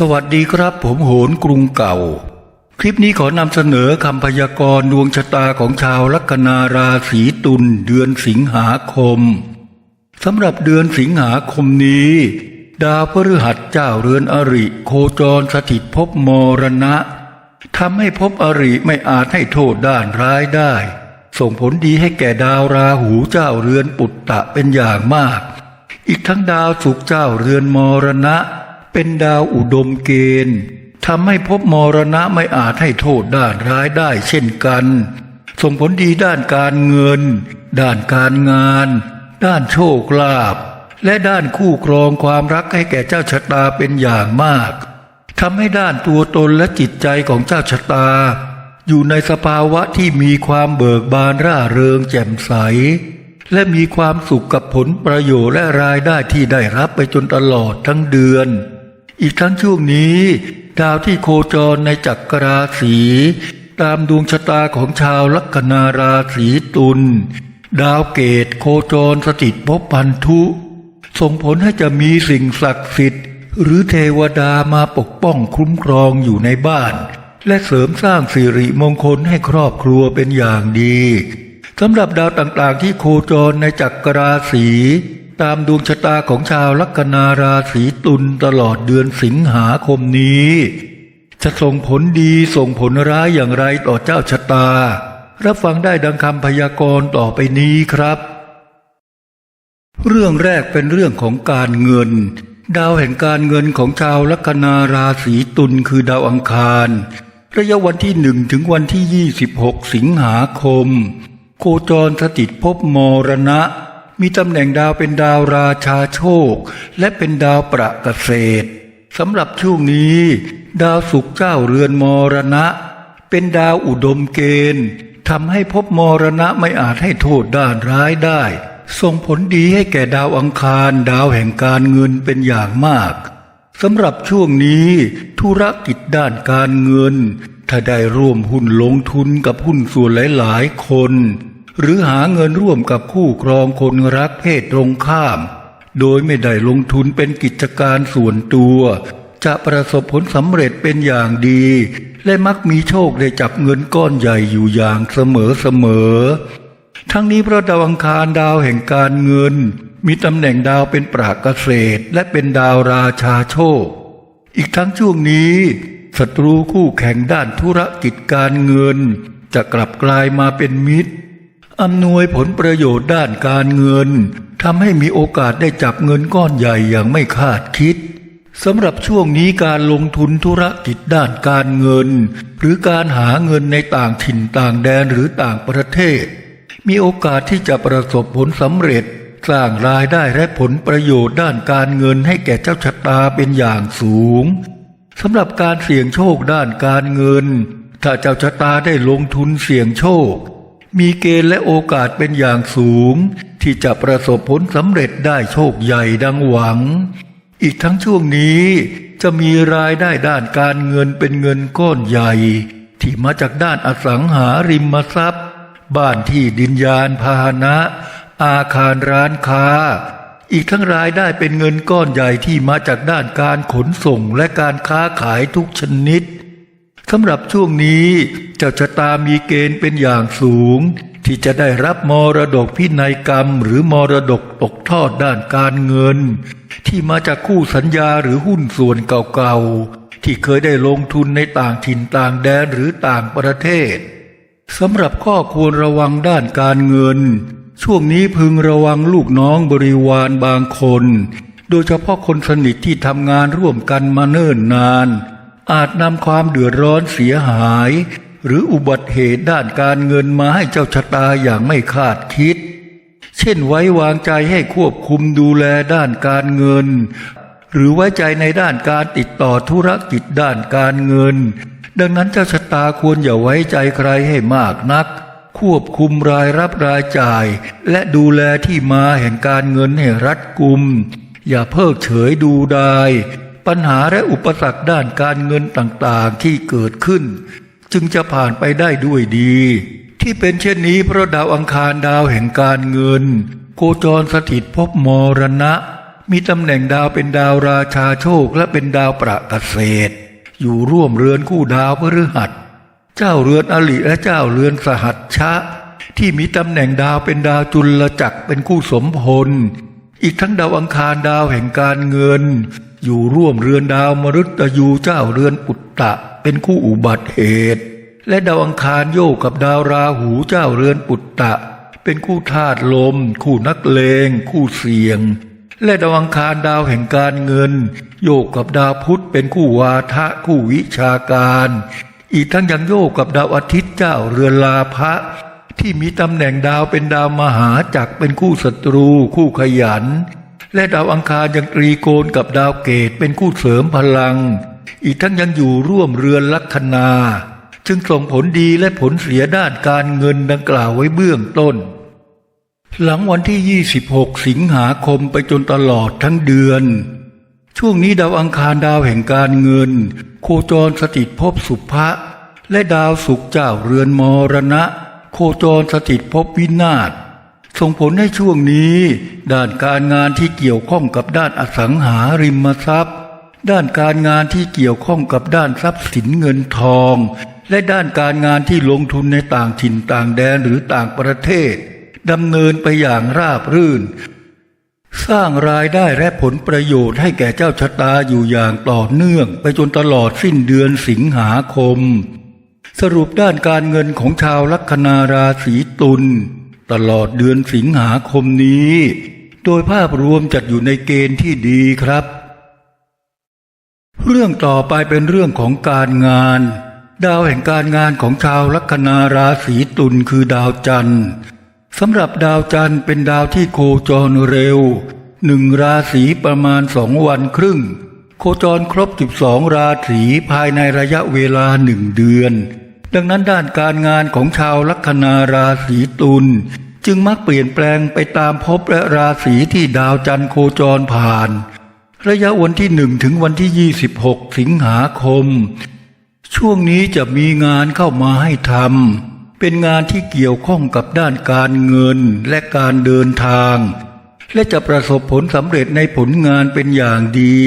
สวัสดีครับผมโหนกรุงเก่า คลิปนี้ขอนำเสนอคำพยากรณ์ดวงชะตาของชาวลัคนาราศีตุลเดือนสิงหาคมสำหรับเดือนสิงหาคมนี้ ดาวพฤหัสเจ้าเรือนอริ โคจรสถิตภพมรณะทำให้ภพอริไม่อาจให้โทษด้านร้ายได้ ส่งผลดีให้แก่ดาวราหูเจ้าเรือนปุตตะเป็นอย่างมาก อีกทั้งดาวสุกร์เจ้าเรือนมรณะ เป็นดาวอุดมเกณฑ์ทำให้ภพมรณะไม่อาจให้โทษด้านร้ายได้เช่นกัน ส่งผลดีด้านการเงิน ด้านการงาน ด้านโชคลาภและด้านคู่ครองความรักให้แก่เจ้าชะตาเป็นอย่างมากทำให้ด้านตัวตนและจิตใจของเจ้าชะตา อยู่ในสภาวะที่มีความเบิกบานร่าเริงแจ่มใส และมีความสุขกับผลประโยชน์และรายได้ที่ได้รับไปจนตลอดทั้งเดือน อีกทั้งช่วงนี้ ดาวที่โคจรในจักรราศีตามดวงชะตาของชาวลัคนาราศีตุลดาวเกตโคจรสถิตภพพันธุ ส่งผลให้จะมีสิ่งศักดิ์สิทธิ์ หรือเทวดามาปกป้องคุ้มครองอยู่ในบ้าน และเสริมสร้างสิริมงคลให้ครอบครัวเป็นอย่างดีสำหรับดาวต่างๆที่โคจรในจักรราศี ตามดวงชะตาของชาวลัคนาราศีตุลตลอดเดือนสิงหาคมนี้ จะส่งผลดีส่งผลร้ายอย่างไรต่อเจ้าชะตา รับฟังได้ดังคำพยากรณ์ต่อไปนี้ครับ เรื่องแรกเป็นเรื่องของการเงิน ดาวแห่งการเงินของชาวลัคนาราศีตุลคือดาวอังคาร ระยะวันที่หนึ่งถึงวันที่ 26 สิงหาคม โคจรสถิตภพมรณะ มีตำแหน่งดาวเป็นดาวราชาโชค และเป็นดาวประเกษตรสำหรับช่วงนี้ ดาวศุกเจ้าเรือนมรณะ เป็นดาวอุดมเกณฑ์ทำให้ภพมรณะไม่อาจให้โทษด้านร้ายได้ ส่งผลดีให้แก่ดาวอังคารดาวแห่งการเงินเป็นอย่างมากสำหรับช่วงนี้ธุรกิจด้านการเงิน ถ้าได้ร่วมหุ้นลงทุนกับหุ้นส่วนหลาย ๆ คน หรือหาเงินร่วมกับคู่ครองคนรักเพศตรงข้าม โดยไม่ได้ลงทุนเป็นกิจการส่วนตัว จะประสบผลสำเร็จเป็นอย่างดี และมักมีโชคได้จับเงินก้อนใหญ่อยู่อย่างเสมอเสมอๆทั้งนี้เพราะดาวอังคารดาวแห่งการเงิน มีตำแหน่งดาวเป็นปราเกษตร และเป็นดาวราชาโชค อีกทั้งช่วงนี้ศัตรูคู่แข่งด้านธุรกิจการเงิน จะกลับกลายมาเป็นมิตร อำนวยผลประโยชน์ด้านการเงินทำให้มีโอกาสได้จับเงินก้อนใหญ่อย่างไม่คาดคิดสำหรับช่วงนี้การลงทุนธุรกิจด้านการเงิน หรือการหาเงินในต่างถิ่นต่างแดนหรือต่างประเทศ มีโอกาสที่จะประสบผลสำเร็จ สร้างรายได้และผลประโยชน์ด้านการเงินให้แก่เจ้าชะตาเป็นอย่างสูงสำหรับการเสี่ยงโชคด้านการเงิน ถ้าเจ้าชะตาได้ลงทุนเสี่ยงโชค มีเกณฑ์และโอกาสเป็นอย่างสูง ที่จะประสบผลสำเร็จได้โชคใหญ่ดังหวัง อีกทั้งช่วงนี้จะมีรายได้ด้านการเงินเป็นเงินก้อนใหญ่ ที่มาจากด้านอสังหาริมทรัพย์ บ้านที่ดินยานพาหนะ อาคารร้านค้า อีกทั้งรายได้เป็นเงินก้อนใหญ่ที่มาจากด้านการขนส่งและการค้าขายทุกชนิด สำหรับช่วงนี้เจ้าชะตามีเกณฑ์เป็นอย่างสูง ที่จะได้รับมรดกพินัยกรรม หรือมรดกตกทอดด้านการเงิน ที่มาจากคู่สัญญาหรือหุ้นส่วนเก่าๆ ที่เคยได้ลงทุนในต่างถิ่นต่างแดนหรือต่างประเทศสำหรับข้อควรระวังด้านการเงิน ช่วงนี้พึงระวังลูกน้องบริวารบางคน โดยเฉพาะคนสนิทที่ทำงานร่วมกันมาเนิ่นนาน อาจนำความเดือดร้อนเสียหาย หรืออุบัติเหตุด้านการเงินมาให้เจ้าชะตาอย่างไม่คาดคิด เช่นไว้วางใจให้ควบคุมดูแลด้านการเงิน หรือไว้ใจในด้านการติดต่อธุรกิจด้านการเงิน ดังนั้นเจ้าชะตาควรอย่าไว้ใจใครให้มากนัก ควบคุมรายรับรายจ่าย และดูแลที่มาแห่งการเงินให้รัดกุม อย่าเพิกเฉยดูดาย ปัญหาและอุปสรรคด้านการเงินต่างๆที่เกิดขึ้น จึงจะผ่านไปได้ด้วยดี ที่เป็นเช่นนี้เพราะดาวอังคารดาวแห่งการเงิน โคจรสถิตภพมรณะ มีตำแหน่งดาวเป็นดาวราชาโชคและเป็นดาวประเกษตร อยู่ร่วมเรือนคู่ดาวพฤหัส เจ้าเรือนอลิและเจ้าเรือนสหัสชะ ที่มีตำแหน่งดาวเป็นดาวจุลจักรเป็นคู่สมพลอีกทั้งดาวอังคารดาวแห่งการเงิน อยู่ร่วมเรือนดาวมฤตยูเจ้าเรือนปุตตะ เป็นคู่อุบัติเหตุ และดาวอังคารโยกกับดาวราหูเจ้าเรือนปุตตะ เป็นคู่ธาตุลม คู่นักเลง คู่เสียง และดาวอังคารดาวแห่งการเงิน โยกกับดาวพุธเป็นคู่วาทะคู่วิชาการ อีกทั้งยังโยกกับดาวอาทิตย์เจ้าเรือนลาภะที่มีตำแหน่งดาวเป็นดาวมหาจักรเป็นคู่ศัตรู คู่ขยัน และดาวอังคารยังตรีโกณกับดาวเกตเป็นคู่เสริมพลัง อีกทั้งยังอยู่ร่วมเรือนลัคนาจึงส่งผลดีและผลเสียด้านการเงินดังกล่าวไว้เบื้องต้น หลังวันที่ 26 สิงหาคมไปจนตลอดทั้งเดือน ช่วงนี้ดาวอังคารดาวแห่งการเงิน โคจรสถิตภพสุภะและดาวศุกเจ้าเรือนมรณะ โคจรสถิตภพวินาศ ส่งผลให้ช่วงนี้ ด้านการงานที่เกี่ยวข้องกับด้านอสังหาริมทรัพย์ ด้านการงานที่เกี่ยวข้องกับด้านทรัพย์สินเงินทอง และด้านการงานที่ลงทุนในต่างถิ่นต่างแดนหรือต่างประเทศดำเนินไปอย่างราบรื่น สร้างรายได้และผลประโยชน์ให้แก่เจ้าชะตาอยู่อย่างต่อเนื่อง ไปจนตลอดสิ้นเดือนสิงหาคม สรุปด้านการเงินของชาวลัคนาราศีตุล ตลอดเดือนสิงหาคมนี้ โดยภาพรวมจัดอยู่ในเกณฑ์ที่ดีครับ เรื่องต่อไปเป็นเรื่องของการงาน ดาวแห่งการงานของชาวลัคนาราศีตุลคือดาวจันทร์สำหรับดาวจันทร์เป็นดาวที่โคจรเร็วหนึ่งราศีประมาณสองวันครึ่ง โคจรครบ 12 ราศีภายในระยะเวลาหนึ่งเดือน ดังนั้นด้านการงานของชาวลัคนาราศีตุลจึงมักเปลี่ยนแปลงไปตามภพและราศีที่ดาวจันทร์โคจรผ่าน ระยะวันที่หนึ่งถึงวันที่ 26 สิงหาคม ช่วงนี้จะมีงานเข้ามาให้ทำเป็นงานที่เกี่ยวข้องกับด้านการเงินและการเดินทาง และจะประสบผลสำเร็จในผลงานเป็นอย่างดี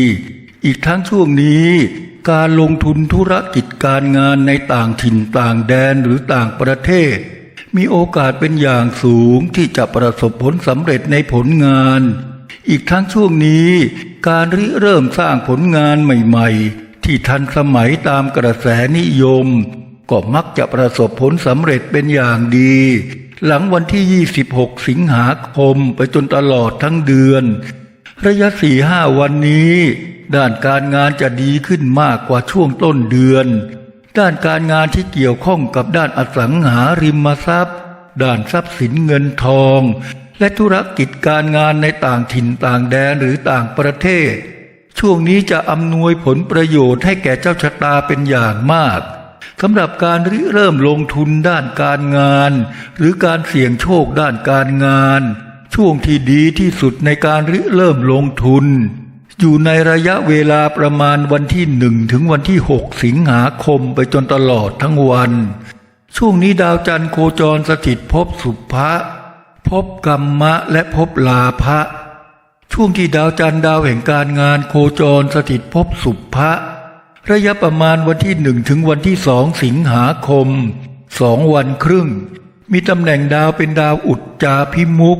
อีกทั้งช่วงนี้ การลงทุนธุรกิจการงานในต่างถิ่นต่างแดนหรือต่างประเทศ มีโอกาสเป็นอย่างสูงที่จะประสบผลสำเร็จในผลงาน อีกทั้งช่วงนี้ การริเริ่มสร้างผลงานใหม่ๆ ที่ทันสมัยตามกระแสนิยม ก็มักจะประสบผลสำเร็จเป็นอย่างดี หลังวันที่ 26 สิงหาคมไปจนตลอดทั้งเดือน ระยะสี่ห้าวันนี้ ด้านการงานจะดีขึ้นมากกว่าช่วงต้นเดือน ด้านการงานที่เกี่ยวข้องกับด้านอสังหาริมทรัพย์ ด้านทรัพย์สินเงินทอง และธุรกิจการงานในต่างถิ่นต่างแดนหรือต่างประเทศ ช่วงนี้จะอำนวยผลประโยชน์ให้แก่เจ้าชะตาเป็นอย่างมากสำหรับการริเริ่มลงทุนด้านการงาน หรือการเสี่ยงโชคด้านการงาน ช่วงที่ดีที่สุดในการริเริ่มลงทุน อยู่ในระยะเวลาประมาณวันที่หนึ่งถึงวันที่หกสิงหาคมไปจนตลอดทั้งวัน ช่วงนี้ดาวจันทร์โคจรสถิตภพสุภะภพกรรมะและภพลาภะช่วงที่ดาวจันทร์ดาวแห่งการงานโคจรสถิตภพสุภะระยะประมาณวันที่หนึ่งถึงวันที่สองสิงหาคมสองวันครึ่ง มีตำแหน่งดาวเป็นดาวอุจจาพิมุก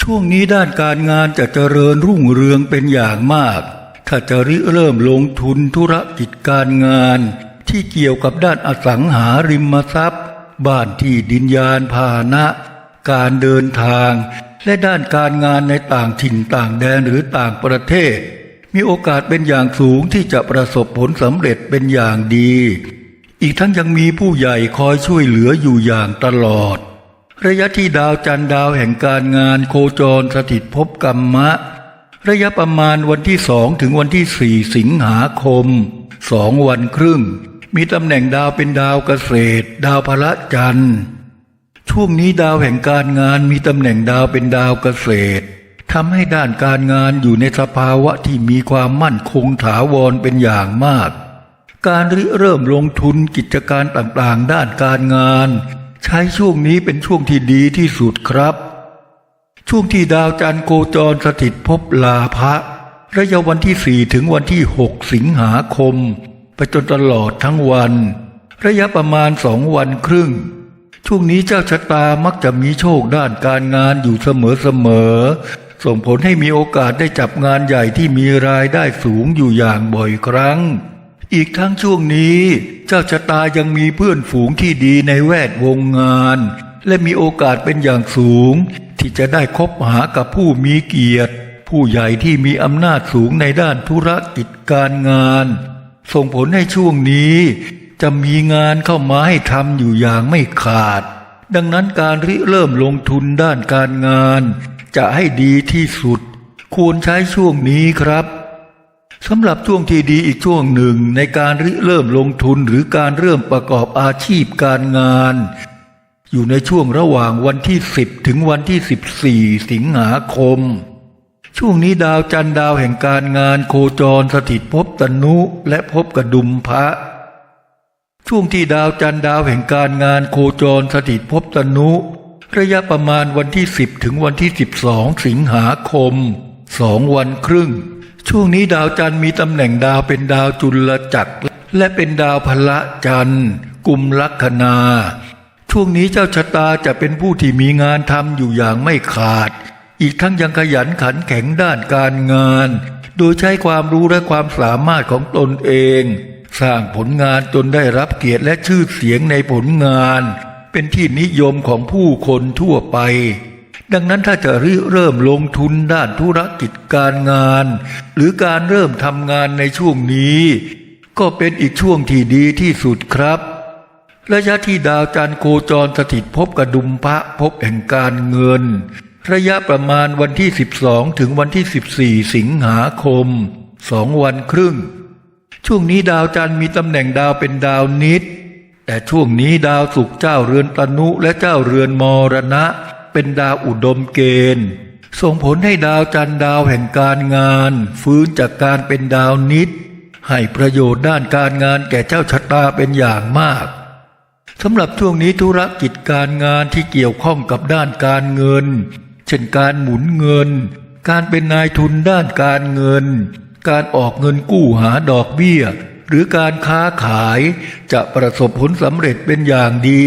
ช่วงนี้ด้านการงานจะเจริญรุ่งเรืองเป็นอย่างมาก ถ้าจะริเริ่มลงทุนธุรกิจการงาน ที่เกี่ยวกับด้านอสังหาริมทรัพย์ บ้านที่ดินยานพาหนะ การเดินทาง และด้านการงานในต่างถิ่นต่างแดนหรือต่างประเทศ มีโอกาสเป็นอย่างสูงที่จะประสบผลสำเร็จเป็นอย่างดี อีกทั้งยังมีผู้ใหญ่คอยช่วยเหลืออยู่อย่างตลอด ระยะที่ดาวจันทร์ดาวแห่งการงานโคจรสถิตภพกรรมะ ระยะประมาณวันที่สองถึงวันที่สี่สิงหาคมสองวันครึ่ง มีตำแหน่งดาวเป็นดาวเกษตร ดาวพระจันทร์ช่วงนี้ดาวแห่งการงานมีตำแหน่งดาวเป็นดาวเกษตรทำให้ด้านการงานอยู่ในสภาวะที่มีความมั่นคงถาวรเป็นอย่างมาก การริเริ่มลงทุนกิจการต่างๆ ด้านการงาน ใช้ช่วงนี้เป็นช่วงที่ดีที่สุดครับ ช่วงที่ดาวจันทร์โคจรสถิตภพลาภะระยะวันที่สี่ถึงวันที่หกสิงหาคม ไปจนตลอดทั้งวัน ระยะประมาณสองวันครึ่ง ช่วงนี้เจ้าชะตามักจะมีโชคด้านการงานอยู่เสมอๆส่งผลให้มีโอกาสได้จับงานใหญ่ที่มีรายได้สูงอยู่อย่างบ่อยครั้ง อีกทั้งช่วงนี้ เจ้าชะตายังมีเพื่อนฝูงที่ดีในแวดวงงาน และมีโอกาสเป็นอย่างสูง ที่จะได้คบหากับผู้มีเกียรติ ผู้ใหญ่ที่มีอำนาจสูงในด้านธุรกิจการงาน ส่งผลให้ช่วงนี้ จะมีงานเข้ามาให้ทำอยู่อย่างไม่ขาด ดังนั้นการริเริ่มลงทุนด้านการงาน จะให้ดีที่สุด ควรใช้ช่วงนี้ครับ สำหรับช่วงที่ดีอีกช่วงหนึ่งในการริเริ่มลงทุนหรือการเริ่มประกอบอาชีพการงาน อยู่ในช่วงระหว่างวันที่ 10 ถึงวันที่ 14 สิงหาคม ช่วงนี้ดาวจันทร์ดาวแห่งการงานโคจรสถิตภพตนุและภพกระดุมพระช่วงที่ดาวจันทร์ดาวแห่งการงานโคจรสถิตภพตนุ ระยะประมาณวันที่ 10 ถึงวันที่ 12 สิงหาคมสองวันครึ่ง ช่วงนี้ดาวจันทร์มีตำแหน่งดาวเป็นดาวจุลจักร และเป็นดาวพละจันทร์กุมลัคนา ช่วงนี้เจ้าชะตาจะเป็นผู้ที่มีงานทำอยู่อย่างไม่ขาด อีกทั้งยังขยันขันแข็งด้านการงาน โดยใช้ความรู้และความสามารถของตนเอง สร้างผลงานจนได้รับเกียรติและชื่อเสียงในผลงาน เป็นที่นิยมของผู้คนทั่วไป ดังนั้นถ้าจะริเริ่มลงทุนด้านธุรกิจการงาน หรือการเริ่มทำงานในช่วงนี้ ก็เป็นอีกช่วงที่ดีที่สุดครับ ระยะที่ดาวจันทร์โคจรสถิตภพกระดุมพระภพแห่งการเงิน ระยะประมาณวันที่ 12 ถึงวันที่ 14 สิงหาคมสองวันครึ่ง ช่วงนี้ดาวจันทร์มีตำแหน่งดาวเป็นดาวนิด แต่ช่วงนี้ดาวศุกเจ้าเรือนตนุและเจ้าเรือนมรณะ เป็นดาวอุดมเกณฑ์ ส่งผลให้ดาวจันทร์ดาวแห่งการงาน ฟื้นจากการเป็นดาวนิด ให้ประโยชน์ด้านการงานแก่เจ้าชะตาเป็นอย่างมากสำหรับช่วงนี้ธุรกิจการงานที่เกี่ยวข้องกับด้านการเงิน เช่นการหมุนเงิน การเป็นนายทุนด้านการเงิน การออกเงินกู้หาดอกเบี้ย หรือการค้าขายจะประสบผลสำเร็จเป็นอย่างดี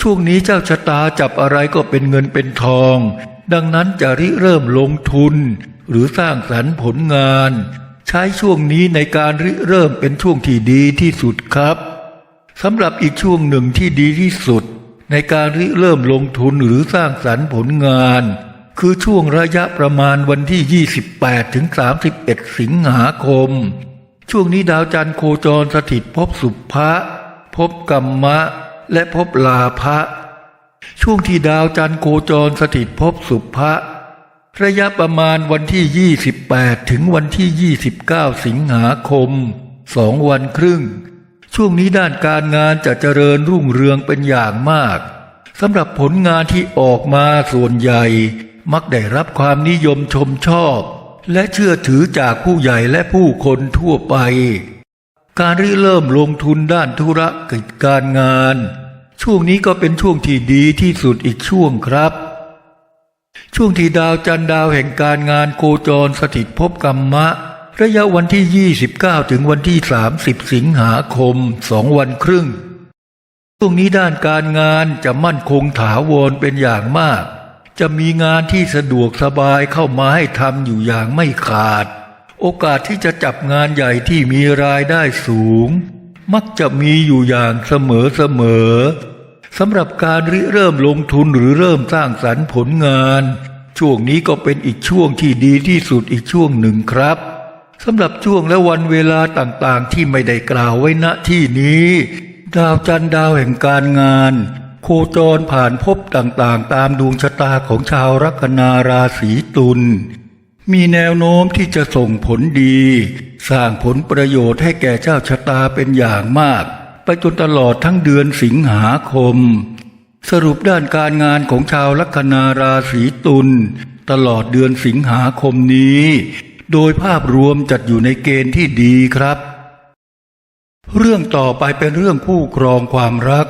ช่วงนี้เจ้าชะตาจับอะไรก็เป็นเงินเป็นทอง ดังนั้นจะริเริ่มลงทุน หรือสร้างสรรค์ผลงาน ใช้ช่วงนี้ในการริเริ่มเป็นช่วงที่ดีที่สุดครับสำหรับอีกช่วงหนึ่งที่ดีที่สุด ในการริเริ่มลงทุนหรือสร้างสรรค์ผลงาน คือช่วงระยะประมาณวันที่ 28ถึง31 สิงหาคม ช่วงนี้ดาวจันทร์โคจรสถิตภพสุภะภพกรรมะ และภพลาภะช่วงที่ดาวจันทร์โคจรสถิตภพสุภะระยะประมาณวันที่ 28 ถึงวันที่ 29 สิงหาคมสองวันครึ่ง ช่วงนี้ด้านการงานจะเจริญรุ่งเรืองเป็นอย่างมากสำหรับผลงานที่ออกมาส่วนใหญ่ มักได้รับความนิยมชมชอบ และเชื่อถือจากผู้ใหญ่และผู้คนทั่วไป การริเริ่มลงทุนด้านธุรกิจการงาน ช่วงนี้ก็เป็นช่วงที่ดีที่สุดอีกช่วงครับ ช่วงที่ดาวจันดาวแห่งการงานโคจรสถิตภพกรรมะ ระยะวันที่ 29 ถึงวันที่ 30 สิงหาคมสองวันครึ่ง ช่วงนี้ด้านการงานจะมั่นคงถาวรเป็นอย่างมาก จะมีงานที่สะดวกสบายเข้ามาให้ทำอยู่อย่างไม่ขาด โอกาสที่จะจับงานใหญ่ที่มีรายได้สูง มักจะมีอยู่อย่างเสมอเสมอสำหรับการริเริ่มลงทุนหรือเริ่มสร้างสรรค์ผลงาน ช่วงนี้ก็เป็นอีกช่วงที่ดีที่สุดอีกช่วงหนึ่งครับสำหรับช่วงและวันเวลาต่างๆ ที่ไม่ได้กล่าวไว้ณที่นี้ ดาวจันทร์ดาวแห่งการงาน โคจรผ่านภพต่างๆ ตามดวงชะตาของชาวลัคนาราศีตุล มีแนวโน้มที่จะส่งผลดี สร้างผลประโยชน์ให้แก่เจ้าชะตาเป็นอย่างมาก ไปจนตลอดทั้งเดือนสิงหาคม สรุปด้านการงานของชาวลัคนาราศีตุลตลอดเดือนสิงหาคมนี้ โดยภาพรวมจัดอยู่ในเกณฑ์ที่ดีครับ เรื่องต่อไปเป็นเรื่องคู่ครองความรัก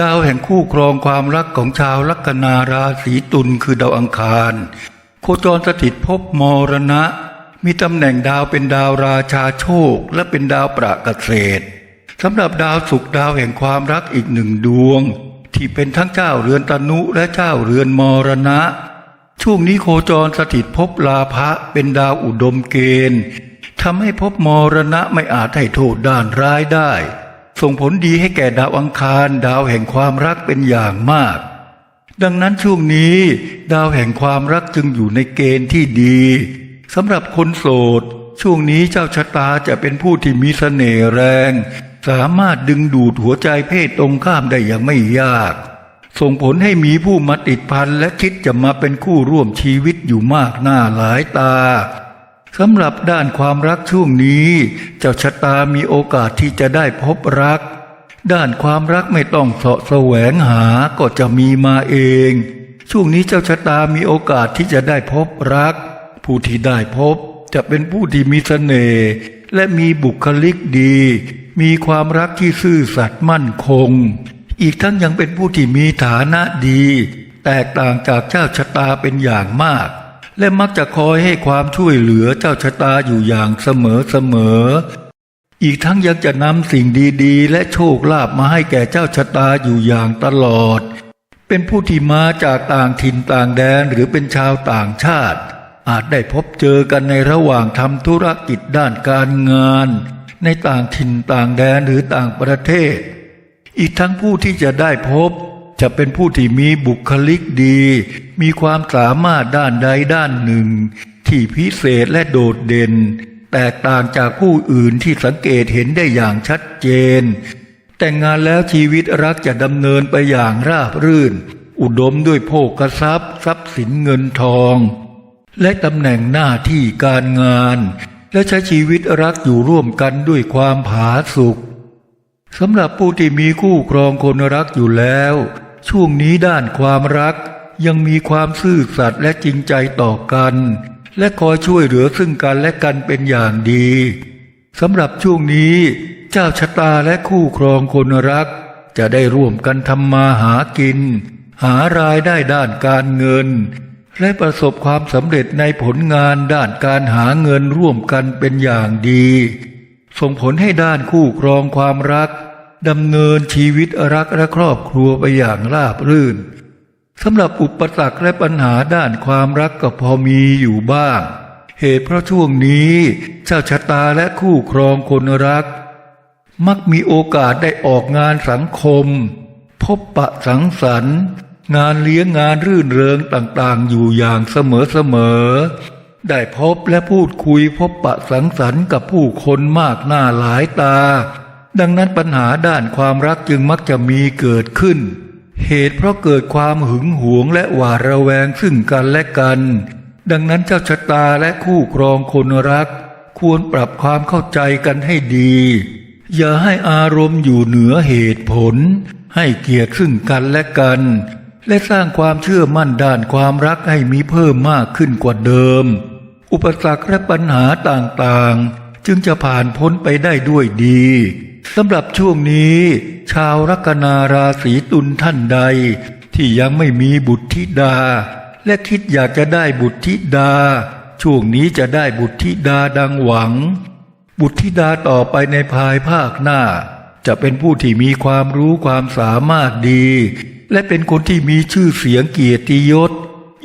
ดาวแห่งคู่ครองความรักของชาวลัคนาราศีตุลคือดาวอังคาร โคจรสถิตภพมรณะ มีตำแหน่งดาวเป็นดาวราชาโชค และเป็นดาวประเกษตรสำหรับดาวศุกดาวแห่งความรักอีกหนึ่งดวง ที่เป็นทั้งเจ้าเรือนตนุและเจ้าเรือนมรณะ ช่วงนี้โคจรสถิตภพลาภะเป็นดาวอุดมเกณฑ์ทำให้ภพมรณะไม่อาจให้โทษด้านร้ายได้ ส่งผลดีให้แก่ดาวอังคารดาวแห่งความรักเป็นอย่างมาก ดังนั้นช่วงนี้ ดาวแห่งความรักจึงอยู่ในเกณฑ์ที่ดีสำหรับคนโสด ช่วงนี้เจ้าชะตาจะเป็นผู้ที่มีเสน่ห์แรง สามารถดึงดูดหัวใจเพศตรงข้ามได้อย่างไม่ยาก ส่งผลให้มีผู้มาติดพันและคิดจะมาเป็นคู่ร่วมชีวิตอยู่มากหน้าหลายตาสำหรับด้านความรักช่วงนี้ เจ้าชะตามีโอกาสที่จะได้พบรัก ด้านความรักไม่ต้องเสาะแสวงหาก็จะมีมาเอง ช่วงนี้เจ้าชะตามีโอกาสที่จะได้พบรัก ผู้ที่ได้พบจะเป็นผู้ที่มีเสน่ห์และมีบุคลิกดี มีความรักที่ซื่อสัตย์มั่นคง อีกทั้งยังเป็นผู้ที่มีฐานะดี แตกต่างจากเจ้าชะตาเป็นอย่างมาก และมักจะคอยให้ความช่วยเหลือเจ้าชะตาอยู่อย่างเสมอเสมอ อีกทั้งยังจะนำสิ่งดีๆ และโชคลาภมาให้แก่เจ้าชะตาอยู่อย่างตลอด เป็นผู้ที่มาจากต่างถิ่นต่างแดนหรือเป็นชาวต่างชาติ อาจได้พบเจอกันในระหว่างทำธุรกิจด้านการงาน ในต่างถิ่นต่างแดนหรือต่างประเทศ อีกทั้งผู้ที่จะได้พบ จะเป็นผู้ที่มีบุคลิกดี มีความสามารถด้านใดด้านหนึ่ง ที่พิเศษและโดดเด่น แตกต่างจากผู้อื่นที่สังเกตเห็นได้อย่างชัดเจน แต่งงานแล้วชีวิตรักจะดำเนินไปอย่างราบรื่น อุดมด้วยโภคทรัพย์ ทรัพย์สินเงินทอง และตำแหน่งหน้าที่การงาน และใช้ชีวิตรักอยู่ร่วมกันด้วยความผาสุกสำหรับผู้ที่มีคู่ครองคนรักอยู่แล้ว ช่วงนี้ด้านความรักยังมีความซื่อสัตย์และจริงใจต่อกัน และคอยช่วยเหลือซึ่งกันและกันเป็นอย่างดีสำหรับช่วงนี้ เจ้าชะตาและคู่ครองคนรัก จะได้ร่วมกันทำมาหากิน หารายได้ด้านการเงิน และประสบความสำเร็จในผลงานด้านการหาเงินร่วมกันเป็นอย่างดี ส่งผลให้ด้านคู่ครองความรักดำเนินชีวิตรักและครอบครัวไปอย่างราบรื่น สำหรับอุปสรรคและปัญหาด้านความรักก็พอมีอยู่บ้าง เหตุเพราะช่วงนี้เจ้าชะตาและคู่ครองคนรัก มักมีโอกาสได้ออกงานสังคม พบปะสังสรรค์ งานเลี้ยงงานรื่นเริงต่างๆ อยู่อย่างเสมอๆได้พบและพูดคุยพบปะสังสรรค์กับผู้คนมากหน้าหลายตา ดังนั้นปัญหาด้านความรักจึงมักจะมีเกิดขึ้น เหตุเพราะเกิดความหึงหวงและหวาดระแวงซึ่งกันและกัน ดังนั้นเจ้าชะตาและคู่ครองคนรัก ควรปรับความเข้าใจกันให้ดี อย่าให้อารมณ์อยู่เหนือเหตุผล ให้เกียรติซึ่งกันและกัน และสร้างความเชื่อมั่นด้านความรักให้มีเพิ่มมากขึ้นกว่าเดิม อุปสรรคและปัญหาต่างๆ จึงจะผ่านพ้นไปได้ด้วยดี สำหรับช่วงนี้ ชาวลัคนาราศีตุลท่านใด ที่ยังไม่มีบุตรธิดา และคิดอยากจะได้บุตรธิดา ช่วงนี้จะได้บุตรธิดาดังหวัง บุตรธิดาต่อไปในภายภาคหน้า จะเป็นผู้ที่มีความรู้ความสามารถดี และเป็นคนที่มีชื่อเสียงเกียรติยศ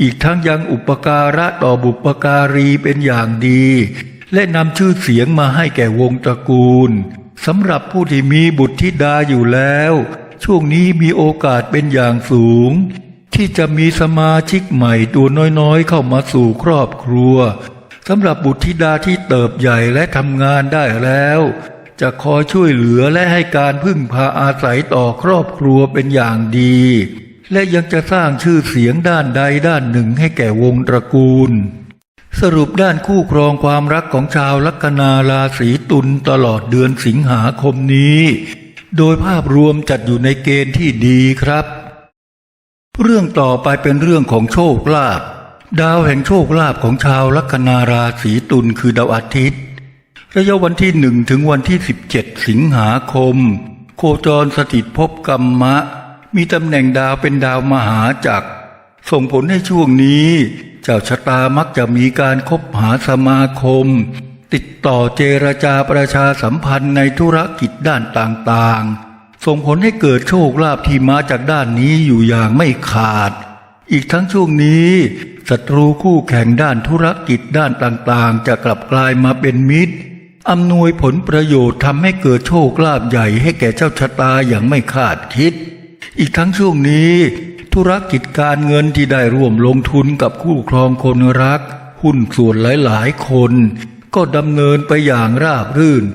อีกทั้งยังอุปการะต่อบุปการีเป็นอย่างดี และนำชื่อเสียงมาให้แก่วงตระกูล สำหรับผู้ที่มีบุตรธิดาอยู่แล้ว ช่วงนี้มีโอกาสเป็นอย่างสูง ที่จะมีสมาชิกใหม่ตัวน้อยๆ เข้ามาสู่ครอบครัวสำหรับบุตรธิดาที่เติบใหญ่และทำงานได้แล้ว จะคอยช่วยเหลือและให้การพึ่งพาอาศัยต่อครอบครัวเป็นอย่างดี และยังจะสร้างชื่อเสียงด้านใดด้านหนึ่งให้แก่วงตระกูล สรุปด้านคู่ครองความรักของชาวลัคนาราศีตุลตลอดเดือนสิงหาคมนี้ โดยภาพรวมจัดอยู่ในเกณฑ์ที่ดีครับ เรื่องต่อไปเป็นเรื่องของโชคลาภดาวแห่งโชคลาภของชาวลัคนาราศีตุลคือดาวอาทิตย์ ระยะวันที่หนึ่งถึงวันที่ 17 สิงหาคม โคจรสถิตภพกรรมะ มีตำแหน่งดาวเป็นดาวมหาจักร ส่งผลให้ช่วงนี้ เจ้าชะตามักจะมีการคบหาสมาคม ติดต่อเจรจาประชาสัมพันธ์ในธุรกิจด้านต่างๆ ส่งผลให้เกิดโชคลาภที่มาจากด้านนี้อยู่อย่างไม่ขาด อีกทั้งช่วงนี้ศัตรูคู่แข่งด้านธุรกิจด้านต่างๆ จะกลับกลายมาเป็นมิตรอำนวยผลประโยชน์ทำให้เกิดโชคลาภใหญ่ให้แก่เจ้าชะตาอย่างไม่คาดคิด อีกทั้งช่วงนี้ ธุรกิจการเงินที่ได้ร่วมลงทุนกับคู่ครองคนรัก หุ้นส่วนหลายๆ คน ก็ดำเนินไปอย่างราบรื่น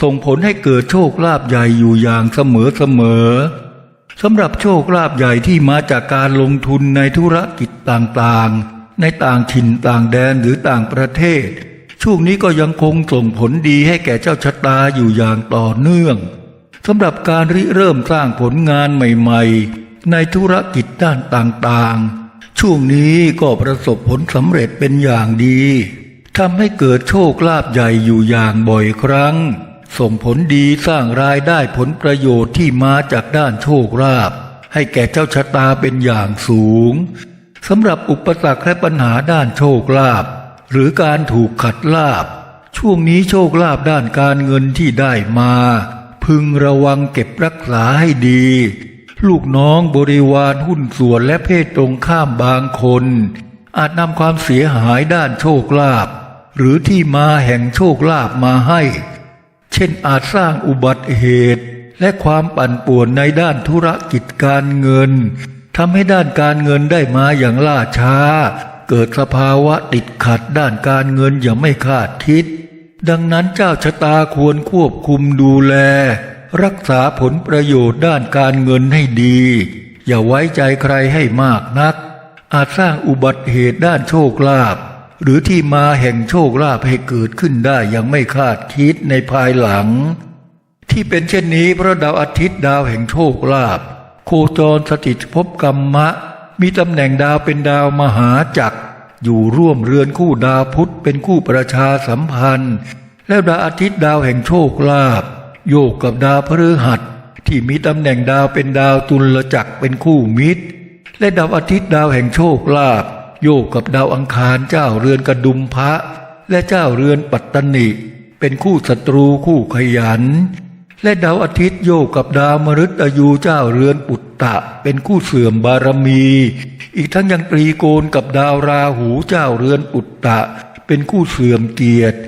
ส่งผลให้เกิดโชคลาภใหญ่อยู่อย่างเสมอๆสำหรับโชคลาภใหญ่ที่มาจากการลงทุนในธุรกิจต่างๆ ในต่างถิ่นต่างแดนหรือต่างประเทศ ช่วงนี้ก็ยังคงส่งผลดีให้แก่เจ้าชะตาอยู่อย่างต่อเนื่องสำหรับการริเริ่มสร้างผลงานใหม่ ๆ ในธุรกิจด้านต่างๆ ช่วงนี้ก็ประสบผลสำเร็จเป็นอย่างดีทำให้เกิดโชคลาภใหญ่อยู่อย่างบ่อยครั้ง ส่งผลดีสร้างรายได้ผลประโยชน์ที่มาจากด้านโชคลาภให้แก่เจ้าชะตาเป็นอย่างสูงสำหรับอุปสรรคและปัญหาด้านโชคลาภหรือการถูกขัดลาบ ช่วงนี้โชคลาภด้านการเงินที่ได้มา พึงระวังเก็บรักษาให้ดี ลูกน้องบริวารหุ้นส่วนและเพศตรงข้ามบางคน อาจนำความเสียหายด้านโชคลาภหรือที่มาแห่งโชคลาภมาให้ เช่นอาจสร้างอุบัติเหตุ และความปั่นป่วนในด้านธุรกิจการเงินทำให้ด้านการเงินได้มาอย่างล่าช้า เกิดสภาวะติดขัดด้านการเงินอย่างไม่คาดคิด ดังนั้นเจ้าชะตาควรควบคุมดูแล รักษาผลประโยชน์ด้านการเงินให้ดี อย่าไว้ใจใครให้มากนัก อาจสร้างอุบัติเหตุด้านโชคลาภหรือที่มาแห่งโชคลาภให้เกิดขึ้นได้อย่างไม่คาดคิดในภายหลัง ที่เป็นเช่นนี้เพราะดาวอาทิตย์ดาวแห่งโชคลาภโคจรสถิตภพกรรมะ มีตำแหน่งดาวเป็นดาวมหาจักร อยู่ร่วมเรือนคู่ดาวพุธเป็นคู่ประชาสัมพันธ์ แล้วดาวอาทิตย์ดาวแห่งโชคลาภ โยกกับดาวพฤหัสที่มีตำแหน่งดาวเป็นดาวตุลจักรเป็นคู่มิตร และดาวอาทิตย์ดาวแห่งโชคลาภโยกกับดาวอังคารเจ้าเรือนกระดุมพระ และเจ้าเรือนปัตตนิ เป็นคู่ศัตรูคู่ขยัน และดาวอาทิตย์โยกกับดาวมฤตยูเจ้าเรือนปุตตะ เป็นคู่เสื่อมบารมี อีกทั้งยังตรีโกณกับดาวราหูเจ้าเรือนปุตตะ เป็นคู่เสื่อมเกียรติ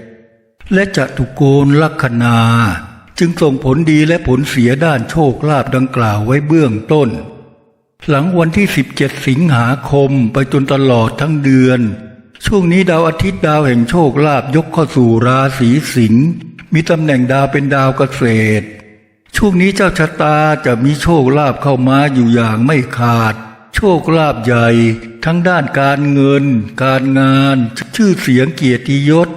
และจตุโกณลัคนา จึงส่งผลดีและผลเสียด้านโชคลาภดังกล่าวไว้เบื้องต้น หลังวันที่ 17 สิงหาคมไปจนตลอดทั้งเดือน ช่วงนี้ดาวอาทิตย์ดาวแห่งโชคลาภยกเข้าสู่ราศีสิงห์มีตำแหน่งดาวเป็นดาวเกษตร ช่วงนี้เจ้าชะตาจะมีโชคลาภเข้ามาอยู่อย่างไม่ขาด โชคลาภใหญ่ ทั้งด้านการเงิน การงาน ชื่อเสียงเกียรติยศ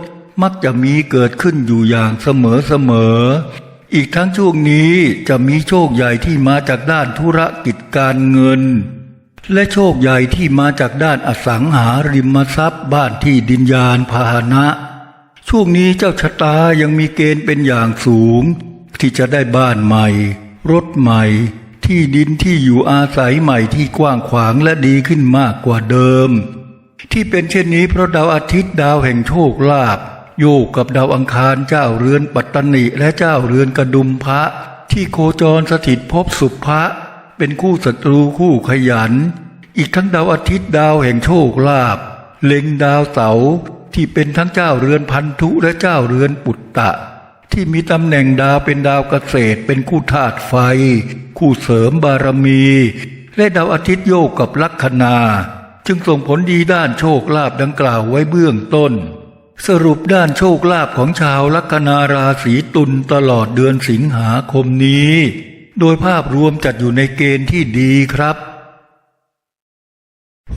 มักจะมีเกิดขึ้นอยู่อย่างเสมอเสมอ อีกทั้งช่วงนี้จะมีโชคใหญ่ที่มาจากด้านธุรกิจการเงิน และโชคใหญ่ที่มาจากด้านอสังหาริมทรัพย์บ้านที่ดินยานพาหนะ ช่วงนี้เจ้าชะตายังมีเกณฑ์เป็นอย่างสูง ที่จะได้บ้านใหม่ รถใหม่ ที่ดินที่อยู่อาศัยใหม่ที่กว้างขวางและดีขึ้นมากกว่าเดิม ที่เป็นเช่นนี้เพราะดาวอาทิตย์ดาวแห่งโชคลาภ โยกกับดาวอังคารเจ้าเรือนปัตตนิและเจ้าเรือนกระดุมพระ ที่โคจรสถิตภพสุภะเป็นคู่ศัตรูคู่ขยัน อีกทั้งดาวอาทิตย์ดาวแห่งโชคลาภเล็งดาวเสาที่เป็นทั้งเจ้าเรือนพันธุและเจ้าเรือนปุตตะ ที่มีตำแหน่งดาวเป็นดาวเกษตร เป็นคู่ธาตุไฟ คู่เสริมบารมี และดาวอาทิตย์โยกกับลัคนา จึงส่งผลดีด้านโชคลาภดังกล่าวไว้เบื้องต้น สรุปด้านโชคลาภของชาวลัคนาราศีตุลตลอดเดือนสิงหาคมนี้ โดยภาพรวมจัดอยู่ในเกณฑ์ที่ดีครับ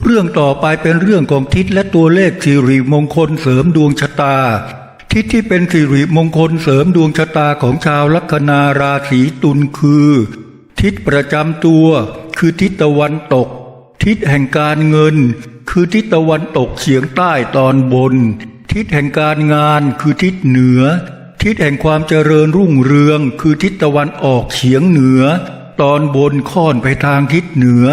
เรื่องต่อไปเป็นเรื่องของทิศและตัวเลขสิริมงคลเสริมดวงชะตา ทิศที่เป็นสิริมงคลเสริมดวงชะตาของชาวลัคนาราศีตุลคือ ทิศประจำตัว คือทิศตะวันตก ทิศแห่งการเงิน คือทิศตะวันตกเฉียงใต้ตอนบน ทิศแห่งการงานคือทิศเหนือ ทิศแห่งความเจริญรุ่งเรือง คือทิศตะวันออกเฉียงเหนือ ตอนบนค่อนไปทางทิศเหนือ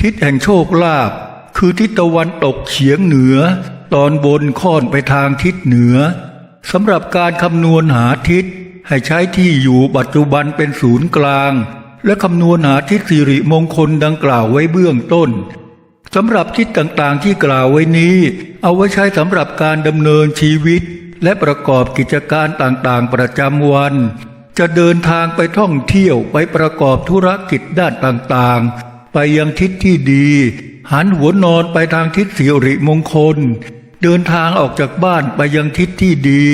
ทิศแห่งโชคลาภคือทิศตะวันตกเฉียงเหนือ ตอนบนค่อนไปทางทิศเหนือสำหรับการคำนวณหาทิศ ให้ใช้ที่อยู่ปัจจุบันเป็นศูนย์กลาง และคำนวณหาทิศสิริมงคลดังกล่าวไว้เบื้องต้น สำหรับทิศต่างๆที่กล่าวไว้นี้ เอาไว้ใช้สำหรับการดำเนินชีวิต และประกอบกิจการต่างๆ ประจำวัน จะเดินทางไปท่องเที่ยวไปประกอบธุรกิจด้านต่างๆ ไปยังทิศที่ดี หันหัวนอนไปทางทิศสิริมงคล เดินทางออกจากบ้านไปยังทิศที่ดี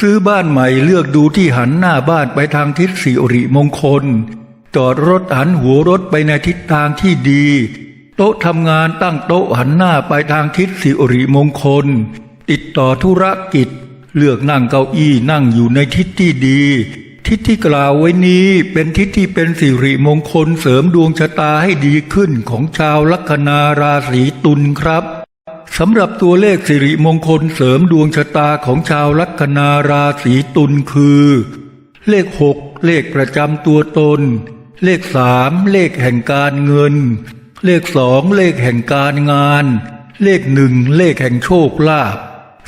ซื้อบ้านใหม่เลือกดูที่หันหน้าบ้านไปทางทิศสิริมงคล จอดรถหันหัวรถไปในทิศทางที่ดี ต๊ะทำงานตั้งโต๊ะหันหน้าไปทางทิศสิริมงคล ติดต่อธุรกิจ เลือกนั่งเก้าอี้นั่งอยู่ในทิศที่ดี ทิศที่กล่าวไว้นี้เป็นทิศที่เป็นสิริมงคลเสริมดวงชะตาให้ดีขึ้นของชาวลัคนาราศีตุลครับสำหรับตัวเลขสิริมงคลเสริมดวงชะตาของชาวลัคนาราศีตุลคือ เลขหกเลขประจำตัวตน เลขสามเลขแห่งการเงิน เลขสองเลขแห่งการงาน เลขหนึ่งเลขแห่งโชคลาภ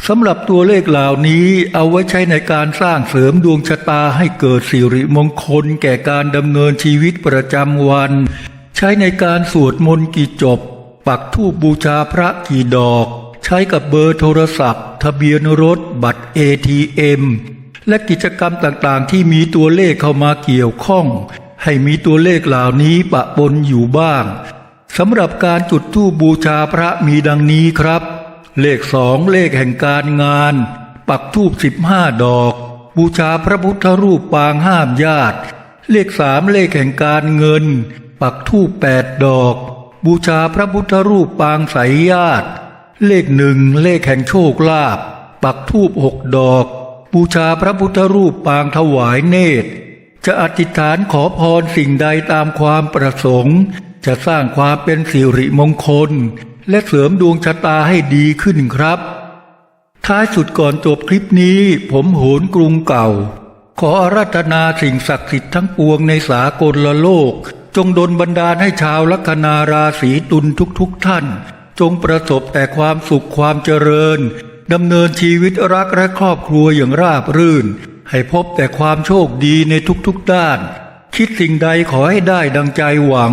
สำหรับตัวเลขเหล่านี้เอาไว้ใช้ในการสร้างเสริมดวงชะตาให้เกิดสิริมงคลแก่การดำเนินชีวิตประจำวัน ใช้ในการสวดมนต์กี่จบ ปักธูปบูชาพระกี่ดอก ใช้กับเบอร์โทรศัพท์ ทะเบียนรถบัตร ATM และกิจกรรมต่างๆ ที่มีตัวเลขเข้ามาเกี่ยวข้อง ให้มีตัวเลขเหล่านี้ปะปนอยู่บ้าง สำหรับการจุดธูปบูชาพระมีดังนี้ครับ เลขสองเลขแห่งการงาน ปักธูปสิบห้าดอก บูชาพระพุทธรูปปางห้ามญาติ เลขสามเลขแห่งการเงิน ปักธูปแปดดอก บูชาพระพุทธรูปปางใสยญาติ เลขหนึ่งเลขแห่งโชคลาภปักธูปหกดอก บูชาพระพุทธรูปปางถวายเนตร จะอธิษฐานขอพรสิ่งใดตามความประสงค์ จะสร้างความเป็นสิริมงคล และเสริมดวงชะตาให้ดีขึ้นครับ ท้ายสุดก่อนจบคลิปนี้ ผมโหนกรุงเก่า ขออาราธนาสิ่งศักดิ์สิทธิ์ทั้งปวงในสากลละโลก จงดลบันดาลให้ชาวลัคนาราศีตุลทุกๆทท่าน จงประสบแต่ความสุขความเจริญดำเนินชีวิตรักและครอบครัวอย่างราบรื่น ให้พบแต่ความโชคดีในทุกๆด้าน คิดสิ่งใดขอให้ได้ดังใจหวัง